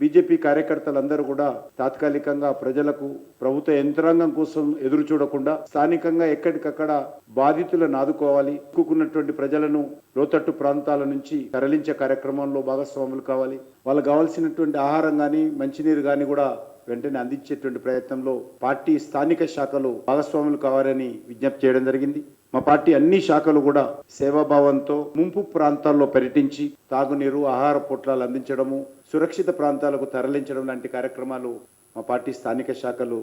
BJP కార్యకర్తలందరూ కూడా తాత్కాలికంగా ప్రజలకు ప్రభుత్వ యంత్రాంగం కోసం ఎదురు చూడకుండా స్థానికంగా ఎక్కడికక్కడ బాధితులను ఆదుకోవాలి. చిక్కుకున్నటువంటి ప్రజలను లోతట్టు ప్రాంతాల నుంచి తరలించే కార్యక్రమంలో భాగస్వాములు కావాలి. వాళ్ళకు కావాల్సినటువంటి ఆహారం కానీ మంచినీరు కానీ కూడా వెంటనే అందించేటువంటి ప్రయత్నంలో పార్టీ స్థానిక శాఖలు భాగస్వాములు కావాలని విజ్ఞప్తి చేయడం జరిగింది. మా పార్టీ అన్ని శాఖలు కూడా సేవాభావంతో ముంపు ప్రాంతాల్లో పర్యటించి తాగునీరు ఆహార పొట్లాలు అందించడము సురక్షిత ప్రాంతాలకు తరలించడం లాంటి కార్యక్రమాలు మా పార్టీ స్థానిక శాఖలు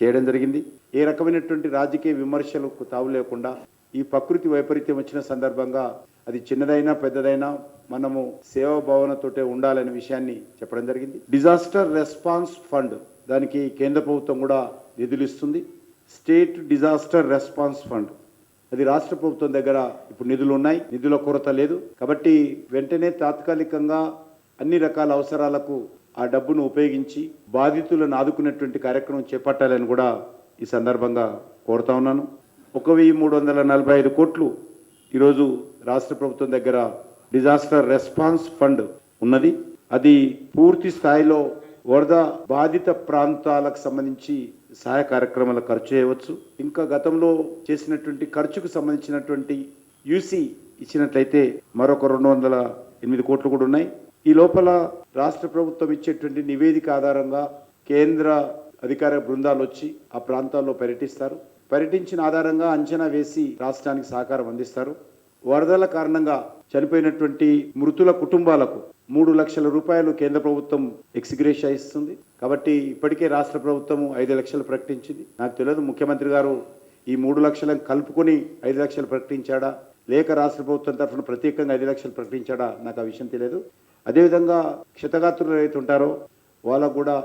చేయడం జరిగింది. ఏ రకమైనటువంటి రాజకీయ విమర్శలకు తావు లేకుండా ఈ ప్రకృతి వైపరీత్యం వచ్చిన సందర్భంగా అది చిన్నదైనా పెద్దదైనా మనము సేవా భావనతోటే ఉండాలనే విషయాన్ని చెప్పడం జరిగింది. డిజాస్టర్ రెస్పాన్స్ ఫండ్ దానికి కేంద్ర ప్రభుత్వం కూడా నిధులు ఇస్తుంది. స్టేట్ డిజాస్టర్ రెస్పాన్స్ ఫండ్ అది రాష్ట్ర ప్రభుత్వం దగ్గర ఇప్పుడు నిధులు ఉన్నాయి. నిధుల కొరత లేదు. కాబట్టి వెంటనే తాత్కాలికంగా అన్ని రకాల అవసరాలకు ఆ డబ్బును ఉపయోగించి బాధితులను ఆదుకునేటువంటి కార్యక్రమం చేపట్టాలని కూడా ఈ సందర్భంగా కోరుతా ఉన్నాను. ఒక వెయ్యి మూడు వందల నలభై ఐదు కోట్లు ఈరోజు రాష్ట్ర ప్రభుత్వం దగ్గర డిజాస్టర్ రెస్పాన్స్ ఫండ్ ఉన్నది. అది పూర్తి స్థాయిలో వరద బాధిత ప్రాంతాలకు సంబంధించి సహాయ కార్యక్రమాలు ఖర్చు చేయవచ్చు. ఇంకా గతంలో చేసినటువంటి ఖర్చుకు సంబంధించినటువంటి యూసీ ఇచ్చినట్లయితే మరొక రెండు వందల ఎనిమిది కోట్లు కూడా ఉన్నాయి. ఈ లోపల రాష్ట్ర ప్రభుత్వం ఇచ్చేటువంటి నివేదిక ఆధారంగా కేంద్ర అధికార బృందాలు వచ్చి ఆ ప్రాంతాల్లో పర్యటిస్తారు. పర్యటించిన ఆధారంగా అంచనా వేసి రాష్ట్రానికి సహకారం అందిస్తారు. వరదల కారణంగా చనిపోయినటువంటి మృతుల కుటుంబాలకు మూడు లక్షల రూపాయలు కేంద్ర ప్రభుత్వం ఎక్స్గ్రేషియా ఇస్తుంది. కాబట్టి ఇప్పటికే రాష్ట్ర ప్రభుత్వం ఐదు లక్షలు ప్రకటించింది. నాకు తెలియదు ముఖ్యమంత్రి గారు ఈ మూడు లక్షలను కలుపుకొని ఐదు లక్షలు ప్రకటించాడా? లేక రాష్ట్ర ప్రభుత్వం తరఫున ప్రత్యేకంగా ఐదు లక్షలు ప్రకటించాడా? నాకు ఆ విషయం తెలియదు. అదేవిధంగా క్షతగాత్రులు ఏదైతే ఉంటారో వాళ్ళకు కూడా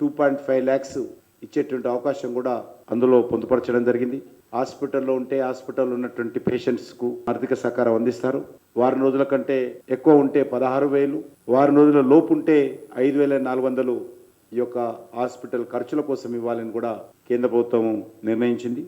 టూ పాయింట్ ఫైవ్ ల్యాక్స్ ఇచ్చేటువంటి అవకాశం కూడా అందులో పొందుపరచడం జరిగింది. హాస్పిటల్లో ఉంటే హాస్పిటల్లో ఉన్నటువంటి పేషెంట్స్కు ఆర్థిక సహకారం అందిస్తారు. వారం రోజుల కంటే ఎక్కువ ఉంటే పదహారు వేలు వారం రోజుల లోపు ఉంటే ఐదు వేల నాలుగు వందలు ఈ యొక్క హాస్పిటల్ ఖర్చుల కోసం ఇవ్వాలని కూడా కేంద్ర ప్రభుత్వం నిర్ణయించింది.